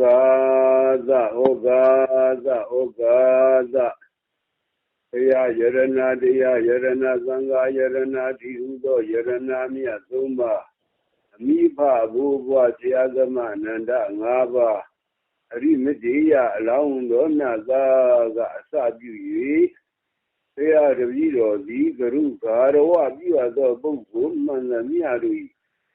ဂါသဩဂါသဩဂါသတရားယရဏတရားယရဏသံဃာယရဏတိဟုသောယရဏမြတ်သုံးပါးအမိဖဘိုးဘွားဆရာသမအနန္တ၅ပါးအရိမတေယအလောင်းတော်နာသာကအစပြု၍တရားတပည့်တော်သည်ကရုဂါရဝပြုအပ်သောပုဂ္ဂိုလ်မှန်သမျှတို့၏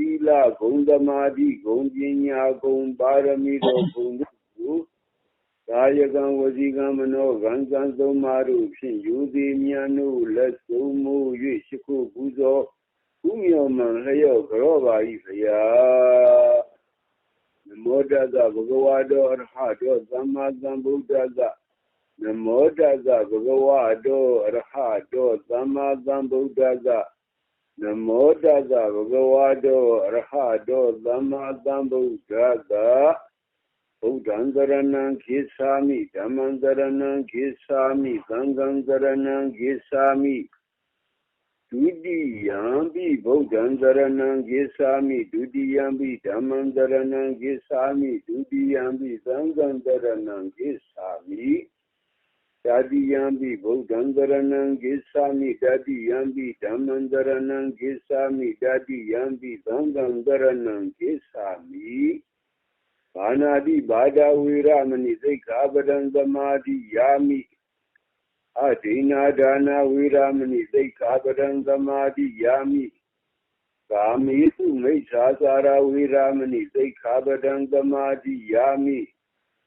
သီလဂုဏ်သမာဓိဂုဏ်ပညာဂုဏ်ပါရမီတော်ဂုဏ်တို့ကိုကာယကံဝစီကံမနောကံကံသုံးပါးတို့ဖြင့်ယူသည်မြန်တို့လက်ဆုံးမှု၍ရှိခုပူဇော်ဥမြော်မှန်လျော့ကြောပါ၏ဖရာနမောတသဗုဒ္ဓဝါတော်အရဟတောသမ္မာသမ္ဗုဒ္ဓသနမောတသဗုဒ္ဓဝါတော်အရဟတောသမ္မာသမ္ဗုဒ္ဓသ နမောတသဗုဒ္ဓဝါတော်အရဟတောသမ္မာသမ္ဗုဒ္ဓသဘုဒ္ဓံသရဏံခေသာမိဓမ္မံသရဏံခေသာမိသံဃံသရဏံခေသာမိဒုတိယံပိဗုဒ္ဓံသရဏံခေသာမိဒုတိယံပိဓမ္မံသရဏံခေသာမိဒုတိယံပိသံဃံသရဏံခေသာမိ တတိယံပိဗုဒ္ဓံသရဏံခေသာမိတတိယံပိဓမ္မံသရဏံခေသာမိတ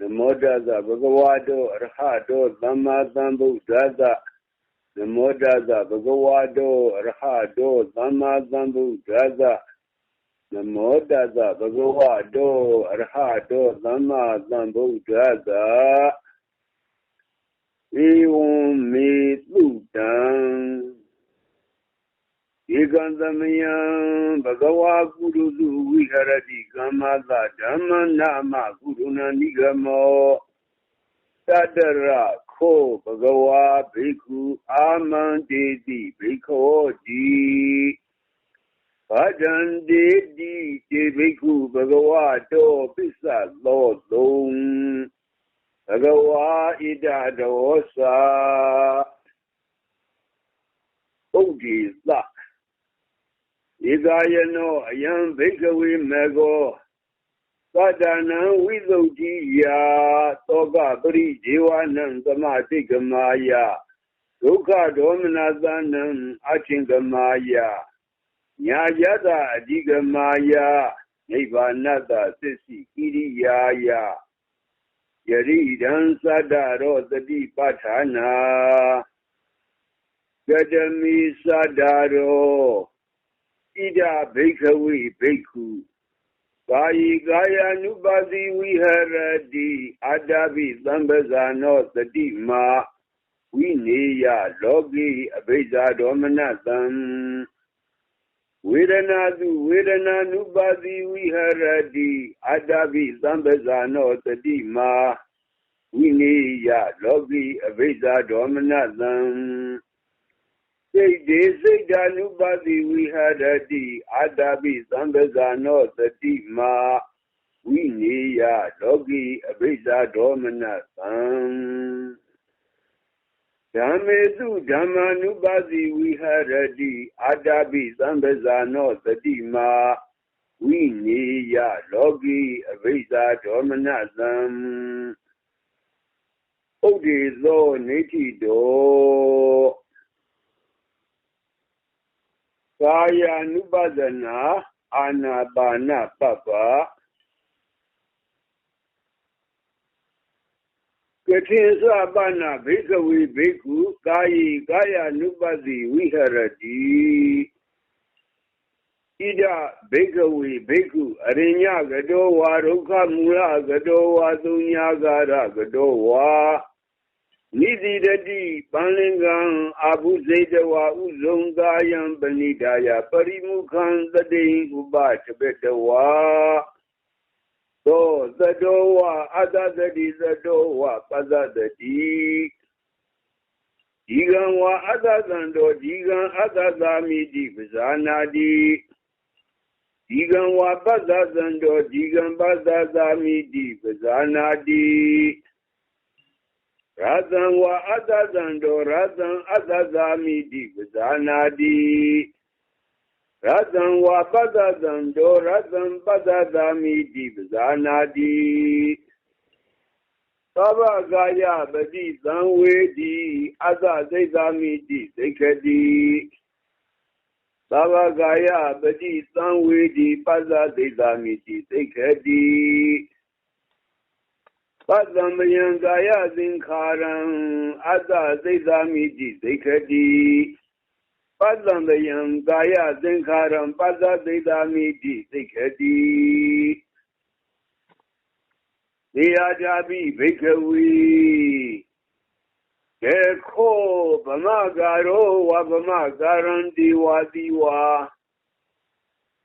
နမောတသဘဂဝါတောအရဟတောသမ္မာသမ္ဗုဒ္ဓသနမောတသဘဂဝါတောအရဟတောသမ္မာသမ္ဗုဒ္ဓသနမောတသဘဂဝါတောအရဟတောသမ္မာသမ္ဗုဒ္ဓသဧဝံမေတုတံ ဧကံသမယံဘဂဝါကုရုစုဝိဟရတိကမ္မသဓမ္မနာမကုရုဏနိဂမောတတရခောဘဂဝါဘိက္ခုအာမန္တေတိဘိက္ခောတိဘာဒံတေတိတေဘိက္ခုဘဂဝါတောပစ္စသောသုံဘဂဝါဣဒဒောသာဥဒိသ ဧကာယနောအယံဘိကဝေမေကောသတ္တနံဝိသုဒ္ဓိယာသောကပရိဇေဝနံသမတိကမာယဒုက္ခဒေါမနသနံအချင်းကမာယညာယတအဓိကမာယနိဗ္ဗာနတသစ္စိကိရိယာယယရိဒံသတ္တရောတတိပဋ္ဌာနာကတမိသတ္တရော ဣဒဘိခဝိဘိက္ခုကာယီကာယ ानु ပါတိဝိဟရတိအာတပိသံပဇာနောတတိမာဝိနေယလောကိအဘိဇာဒေါမနတံဝေဒနာတုဝေဒနာနုပါတိဝိဟရတိအာတပိသံပဇာနောတတိမာဝိနေယလောကိအဘိဇာဒေါမနတံ စိတ်ဒေစိတ်ဓာနုပါတိဝိဟရတိအာတပိသံပဇာနောတတိမာဝိနေယလောကိအဘိဇာဒေါမနသံဓမ္မေတုဓမ္မာနုပါတိဝိဟရတိအာတပိသံပဇာနောတတိမာဝိနေယလောကိအဘိဇာဒေါမနသံဥဒိသောနေတိတော ကာယ ानु ပဒနာအာနာပါနပပ္ပကတိသပနာဘိကဝေဘိက္ခုကာယီကာယ ानु ပတိဝိဟရတိဣဒဘိကဝေဘိက္ခုအရိညကတောဝါဒုက္ခမူလကတောဝါသုညာဂာရကတောဝါ နိတိတတိပန္လင်္ကံအာဘုဇေတဝါဥဇုံကာယံပဏိဒါယပရိမုခံတတိဥပတပတဝါသောသတောဝအတတတိသတောဝပဇတတိဒီကံဝအတသံတောဒီကံအတသာမိတိပဇာနာတိဒီကံဝပဇသံတောဒီကံပဇသာမိတိပဇာနာတိရသံဝအတ္တသံတောရသံအတ္တသာမိတိပဇာနာတိ razan wa azazan do razan azaza di na razan wa bazazan do razan bazaza di na saba gaya badi zanwe di azazai di zikadi saba gaya badi zanwe di baza di zikadi ပတိသံဝေတိပတ္တသိသာမိတိသိခတိပတ္တမယံကာယသင်္ခါရံအတ္တသိသမိတိသိခတိပတ္တမယံကာယသင်္ခါရံပတ္တသိသမိတိသိခတိသေယဓာပိဘိကဝီကေခောဗမကာရောဝဗမကာရံဒီဝါဒီဝါ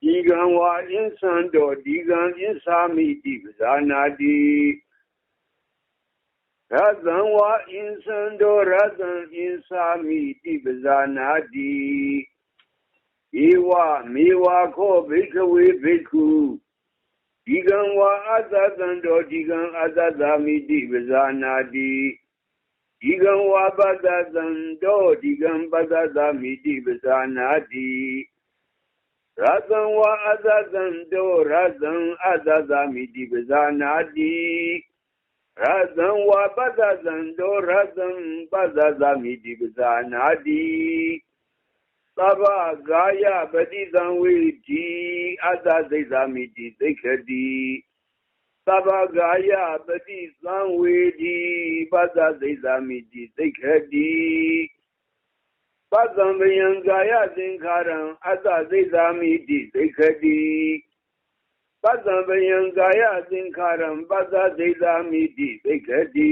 ဒီကံဝါအင်းစံတော်ဒီကံအင်းစာမိတိပဇာနာတိ رزن و انسان دو رزن انسامی دی بزانا دی ایوا میوا کو بھکوی بھکو دیگن و ازازن دو دیگن ازازامی دی بزانا دی دیگن و بزازن دو دیگن بزازامی دی بزانا دی رزن و ازازن دو رزن ازازامی دی بزانا دی razan wa bazazan do razan bazaza mi digza nadi Saba gaya badi zan witi azazai zami di zikadi. Saba gaya badi zan witi bazazai zami di zikadi. Bazan bayan gaya zinkaran azazai zami di zikadi. पदमयङ्गाया सिंहारं पदधिदामि विघति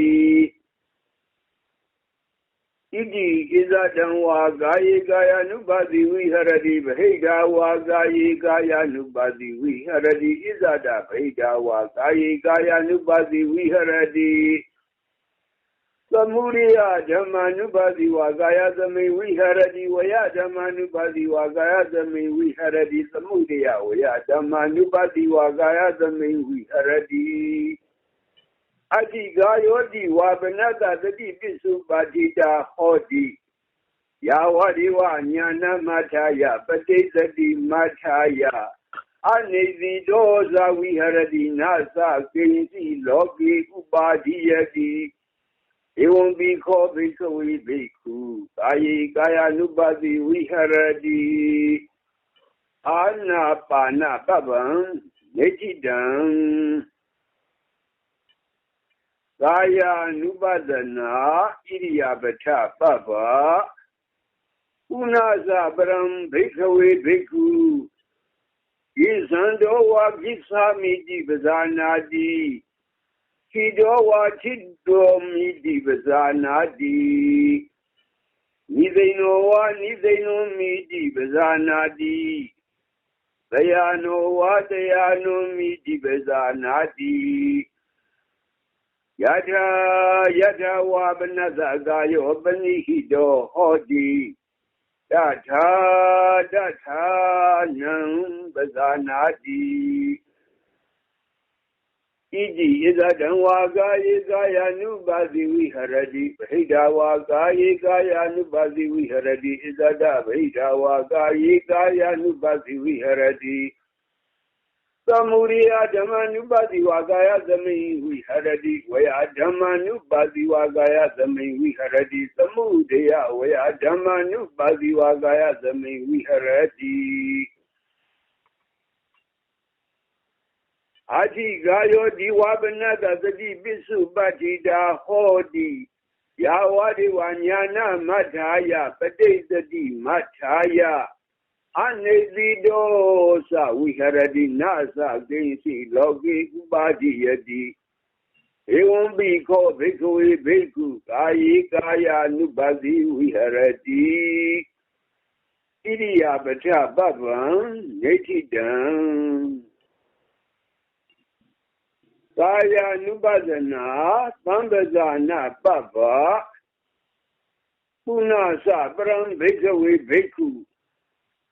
इति इदं वा गायिकायानुपाधि विहरति भैजा वा गायिकायानुपाधि विहरति इददा भैजा वा गायिकायानुपाधि विहरति သမုဒိယဓမ္မာနုပါတိဝါကာယသမိဝိဟရတိဝယဓမ္မာနုပါတိဝါကာယသမိဝိဟရတိသမုဒိယဝယဓမ္မာနုပါတိဝါကာယသမိဝိဟရတိအတိကာယောတိဝါပနတတတိပိစုပါတိတာဟောတိယာဝတိဝညာနာမထာယပတိသတိမထာယအနေတိဒောဇဝိဟရတိနာသကိဉ္စီလောကေဥပါဒိယတိ ဧဝံဘိခောဘိကဝိဘိက္ခုကာယေကာယ ानु ပါတိဝိဟရတိအာနာပါနပပံနေတိတံကာယ ानु ပဒနာဣရိယာပထပပဥနာဇပရံဘိကဝေဘိက္ခုဣဇံတောဝါကိသာမိတိပဇာနာတိ ခိတောဝါချိတောမိတိပဇာနာတိနိသိဏောဝါနိသိဏောမိတိပဇာနာတိသယနောဝါတယနောမိတိပဇာနာတိယထာယထာဝါပနသကာယောပနိဟိတောဟောတိတထာတထာနံပဇာနာတိ ဣတိဣဇဒံဝါကာယေကာယ ानु ပါတိဝိဟရတိဗဟိတဝါကာယေကာယ ानु ပါတိဝိဟရတိဣဇဒဗဟိတဝါကာယေကာယ ानु ပါတိဝိဟရတိသမုရိယဓမ္မ ानु ပါတိဝါကာယသမိဝိဟရတိဝယဓမ္မ ानु ပါတိဝါကာယသမိဝိဟရတိသမုဒေယဝယဓမ္မ ानु ပါတိဝါကာယသမိဝိဟရတိ Adi gayodi wabanaga gadi bisu badi da hodi. Yawadi wanyana mataya padezadi mataya. Anezidosa wiharadi nasa gensi logi badi yadi. Ewombi ko bhikkhu e bhikkhu kayi kaya nubadi wiharadi. Iriya bhata bhavan netidam. ကိဉ္စီလောကေဥပါတိယတိ ဧဝံပိခောဘိက္ခဝေဘိက္ခုကာယေကာယ ानु ပါတိဝိဟရတိဣရိယာပဋ္ဌပပံဒိဋ္ဌိတံကာယ ानु ပဒနာသံပဇာနာပပပုဏ္ဏသပရံဘိက္ခဝေဘိက္ခု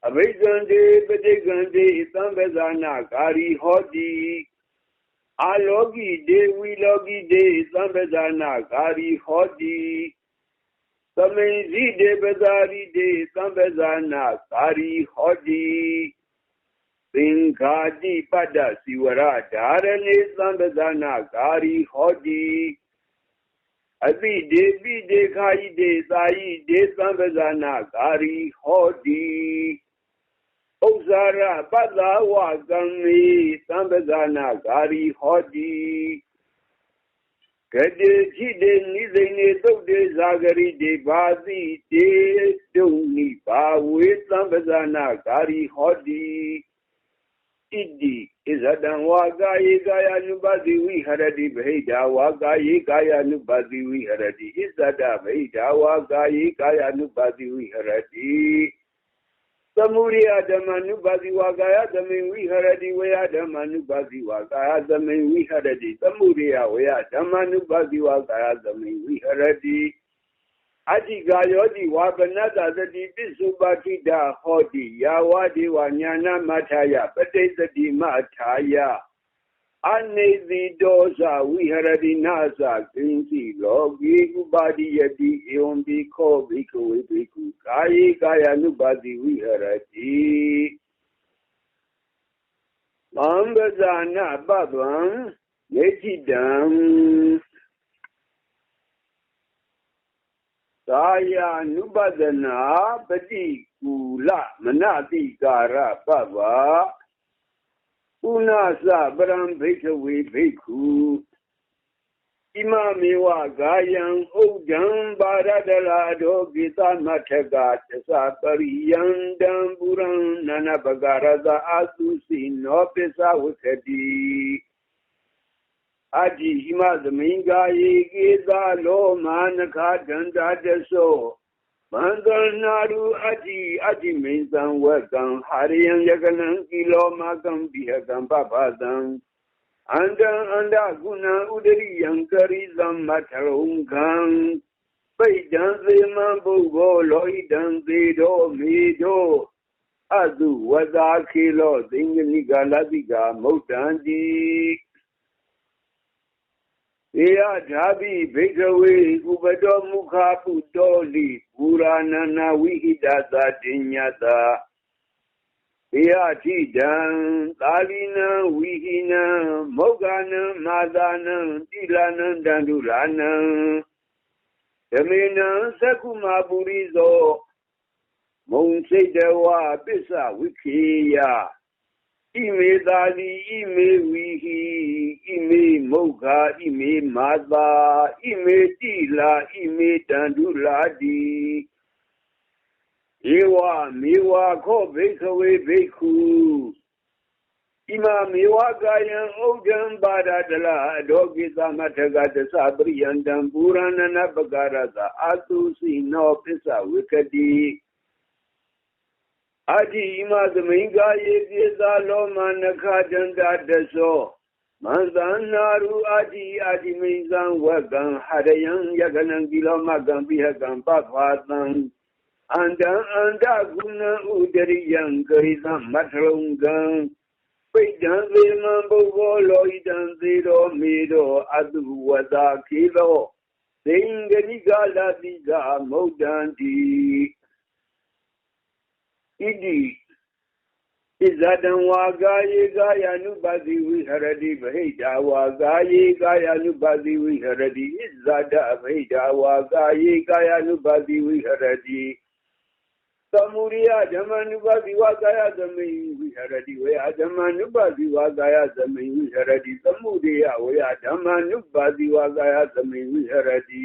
အဘိဇံတိပဋိက္ခန္တိသံပဇာနာကာရီဟောတိအာလောကီဒေဝီလောကီဒေသံပဇာနာကာရီဟောတိသမိန်စီဒေပဇာရီဒေသံပဇာနာကာရီဟောတိ သင်္ခာတိပတ္တစီဝရဓာရဏေသံပဇာနာကာရီဟောတိအတိဒေပိဒေခာယိဒေသာယိဒေသံပဇာနာကာရီဟောတိဥစ္စာရပတ္တဝကံမိသံပဇာနာဂာရီဟောတိကတိချိတေနိသိနေသုတ်တေဇာဂရိတေဘာတိတေတုန်နိဘာဝေသံပဇာနာဂာရီဟောတိ ဣတိဣဇဒံဝါကာယေကာယ ानु ပတိဝိဟရတိဗဟိတာဝါကာယေကာယ ानु ပတိဝိဟရတိဣဇဒဗဟိတာဝါကာယေကာယ ानु ပတိဝိဟရတိသမုရိယဓမ္မနုပါတိဝါကာယသမိဝိဟရတိဝေယဓမ္မနုပါတိဝါကာယသမိဝိဟရတိသမုရိယဝေယဓမ္မနုပါတိဝါကာယသမိဝိဟရတိ aji galodi wa banada zati pisu batida hodi. Ya wadi mataya. Pate mataya. Ane vidosa viharadi nasa kinsi logi biku biku. Kayi kaya nubadi Mambazana babam, yeti ကိဉ္စီလောကိဥပါတိယတိဧဝံဘိခောဘိကဝေဘိကုကာယေကာယ ानु ပါတိဝိဟရတိမံပဇာနာပပံယေတိတံကာယ ानु ပဒနာပတိကူလမနတိကာရပပဥနာစပရံဘိကဝေဘိက္ခုဣမမေဝဂာယံဥဒံပါရဒလာဒောကိသမထကသသပရိယံတံပုရံနနပဂရဇအာသုစီနောပစ္စဝခတိ အတိဟိမသမင်္ဂာယေကေသာလောမာနခဒန္တာတသောမန္တနာရုအတိအတိမိန်သံဝကံဟာရိယံယကနံကိလောမကံပိဟကံပပသံအန္တအန္တကုဏဥဒရိယံကရိသမ္မထရုံခံပိဋ္ဌံသေမံပုဂ္ဂောလောဟိတံသေတောမေတောအတုဝသာခေလောသင်္ကနိကာလတိကာမုတ်တံတိေ ယဓာပိဘိကဝေဥပတောမုခာပုတောလိပူရာဏနာဝိဟိတသာတိညတာေယတိတံသာလိနံဝိဟိနံမောဂနံမာသာနံတိလနံတန္တုရနံဓမေနံသက္ကုမာပုရိဇောမုံစိတ်တဝပစ္စဝိခေယ ဣမေသာတိဣမေဝီဟိဣမေမုခာဣမေမာသာဣမေတိလာဣမေတန္တုလာတိဧဝမေဝခောဘိခဝေဘိက္ခုဣမမေဝကာယံဥဒံပါဒတလအဒောကိသမထကတသပရိယန္တံပူရဏနပကာရသအာတုစီနောပစ္စဝိကတိ အတ္တိဣမသမိန်ကာယေပိသာလောမနခတန္တတသောမန္တနာရုအတ္တိအတ္တိမိန်သံဝကံဟရယံယကနံကိလောမကံပိဟကံပဖာတံအန္တအန္တကုဏဥဒရိယံဂရိသမထရုံကံပိဋ္ဌံသေမံပုဂ္ဂောလောဟိတံသေတော်မေတော်အတုဝတာခေသောသင်္ဂနိကာလတိကမௌဒံတိ ဣတိဣဇဒံဝါကာယေကာယ ानु ပါတိဝိဟရတိဗဟိတာဝါကာယေကာယ ानु ပါတိဝိဟရတိဣဇဒဗဟိတာဝါကာယေကာယ ानु ပါတိဝိဟရတိသမုရိယဓမ္မ ानु ပါတိဝါကာယသမိဝိဟရတိဝေယဓမ္မ ानु ပါတိဝါကာယသမိဝိဟရတိသမုရိယဝေယဓမ္မ ानु ပါတိဝါကာယသမိဝိဟရတိ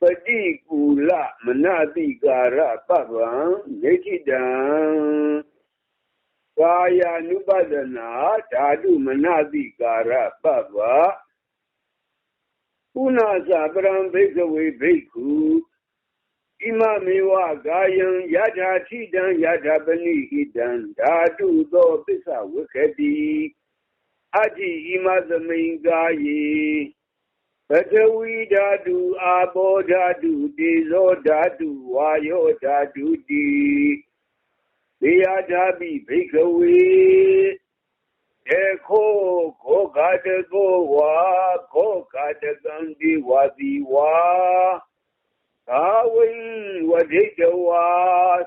ပါတိယတိဧဝံပိခောဘိကဝေဘိက္ခုကာယေကာယ ानु ပတိဝိဟရတိပတိကူလမနတိကာရပပံနေတိတံကာယ ानु ပဒနာဓာတုမနတိကာရပပပုဏ္ဏသပရံဘိကဝေဘိက္ခုဣမမေဝကာယံယထာထိတံယထာပနိဟိတံဓာတုသောပစ္စဝခတိအတ္တိဣမသမိန်ကာယေ ပထဝီဓာတုအာဘောဓာတုတေဇောဓာတုဝါယောဓာတုတိဒေယဓာပိဘိကဝေေခောခောကာတကောဝါခောကာတကံဒီဝါတိဝါသာဝိဝဒိတဝါ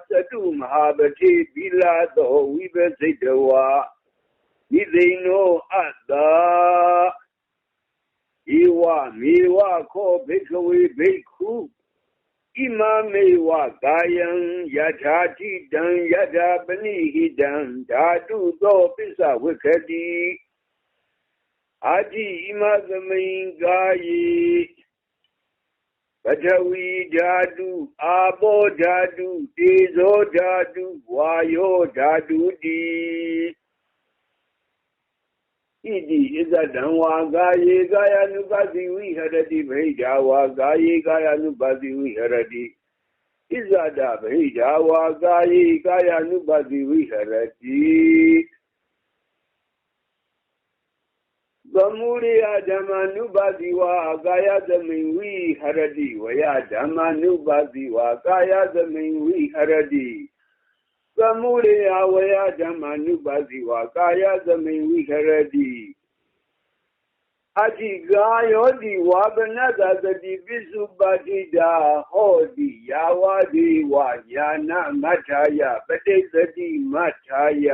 သတုမဟာပတိဘိလာသောဝိပစိတဝါဣသိနောအတ္တာ iwa miwa ko bhikkhave bhikkhu imamewa gayam yajati dan yajabani hidan dhatu do pisa wikhati adi imagamai gaye Patawi dhatu, abo dhatu, tezo dhatu, vayo dhatu di. ဣမသမိန်ကာယေပထဝီဓာတုအာဘောဓာတုတေဇောဓာတုဝါယောဓာတုတိဣတိဣဇဒံဝါကာယေကာယ ानु ပတိဝိဟရတိဗိဓာဝါကာယေကာယ ानु ပတိဝိဟရတိဣဇဒဗိဓာဝါကာယေကာယ ानु ပတိဝိဟရတိသမုရိယဓမ္မ ानु ပတိဝါကာယသမိဝိဟရတိဝယဓမ္မ ानु ပတိဝါကာယသမိဝိဟရတိသ မုရေယဝယဓမ္မနုပါတိဝါကာယသမိဝိခရတိအတိကာယောတိဝါပနတသတိပိစုပါတိတာဟောတိယာဝတိဝညာနာမထာယပဋိသတိမထာယ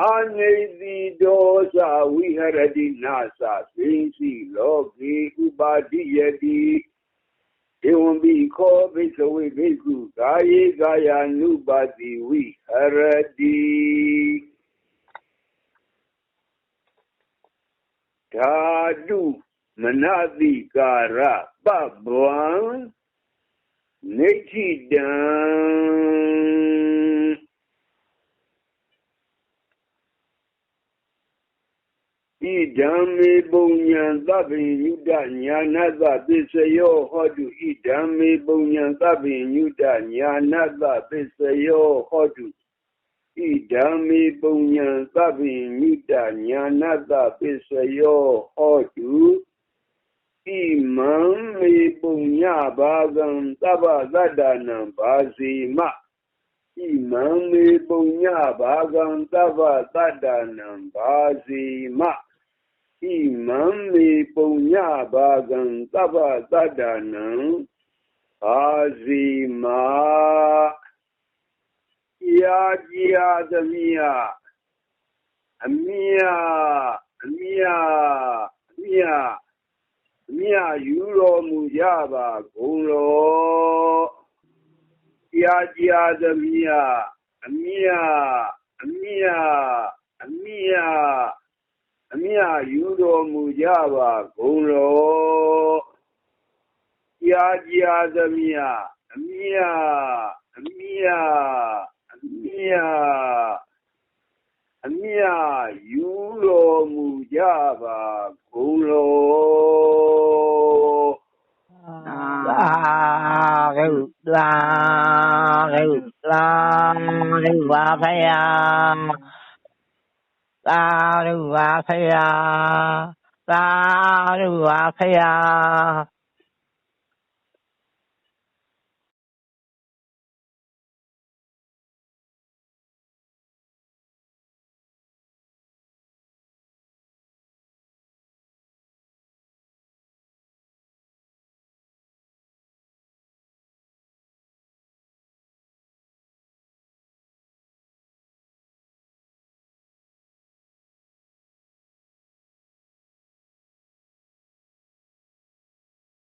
အာနေတိဒောသဝိဟရတိနာသသိစီလောကေဥပါတိယတိ ဧဝံပိခောဘိကဝေဘိက္ခုကာယေကာယ ानु ပါတိဝိဟရတိဓာတုမနတိကာရပဗံနေတိတံ ဣဓမ္မေပုံညာသဗ္ဗညုတညာနာသပစ္စယောဟောတုဣဓမ္မေပုံညာသဗ္ဗညုတညာနာသပစ္စယောဟောတုဣဓမ္မေပုံညာသဗ္ဗညုတညာနာသပစ္စယောဟောတုဣမံမေပုံညာဘာဂံသဗ္ဗသတ္တနံဘာစီမဣမံမေပုံညာဘာဂံသဗ္ဗသတ္တနံဘာစီမ ဣမံမေပုံညဘာကံသဗ္ဗတတ္တနံအာဇီမာယာကြီးသမိယအမိယအမိယအမိယအမိယယူတော်မူကြပါကုန်လောယာကြီးသမိယအမိယအမိယအမိယ အမြယူတော်မူကြပါကုန်လောကြာကြာသမျှအမြအမြအမြအမြယူတော်မူကြပါကုန်လောသာဂုသာဂုသာဂုပါဖယာ 啊我的五阿呀啊我的五阿呀